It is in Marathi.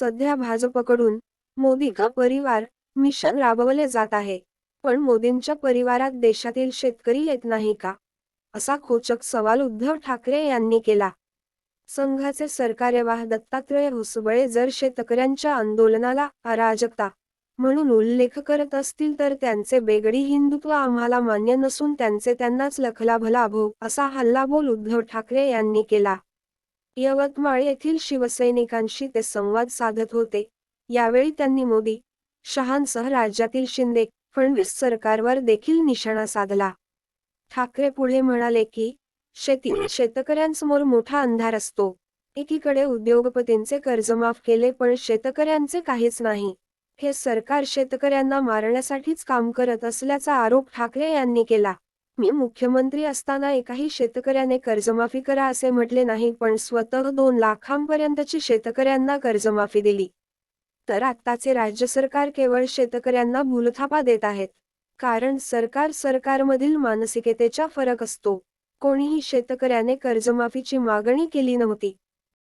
सध्या भाजपकडून मोदी का परिवार मिशन राबवले जात आहे. पण मोदींच्या परिवारात देशातील शेतकरी येत नाही का? असा खोचक सवाल उद्धव ठाकरे यांनी केला. संघाचे सरकार्यवाह दत्तात्रय होसबळे जर शेतकऱ्यांच्या आंदोलनाला अराजकता म्हणून उल्लेख करत असतील तर त्यांचे बेगडी हिंदुत्व आम्हाला मान्य नसून त्यांचे त्यांनाच लखला भला असा हल्लाबोल उद्धव ठाकरे यांनी केला. यवतमाळ येथील शिवसैनिकांशी ते संवाद साधत होते. यावेळी त्यांनी मोदी शहांसह राज्यातील शिंदे फडणवीस सरकारवर देखील निशाणा साधला. ठाकरे पुढे म्हणाले की शेती शेतकऱ्यांसमोर मोठा अंधार असतो. एकीकडे उद्योगपतींचे कर्ज माफ केले पण शेतकऱ्यांचे काहीच नाही. हे सरकार शेतकऱ्यांना मारण्यासाठीच काम करत असल्याचा आरोप ठाकरे यांनी केला. मी मुख्यमंत्री असताना एकाही शेतकऱ्याने कर्जमाफी करा असे म्हटले नाही पण स्वतः दोन लाखांपर्यंतची शेतकऱ्यांना कर्जमाफी दिली. तर आत्ताचे राज्य सरकार केवळ शेतकऱ्यांना भूलथापा देत आहेत. कारण सरकार सरकारमधील मानसिकतेचा फरक असतो. कोणीही शेतकऱ्याने कर्जमाफीची मागणी केली नव्हती.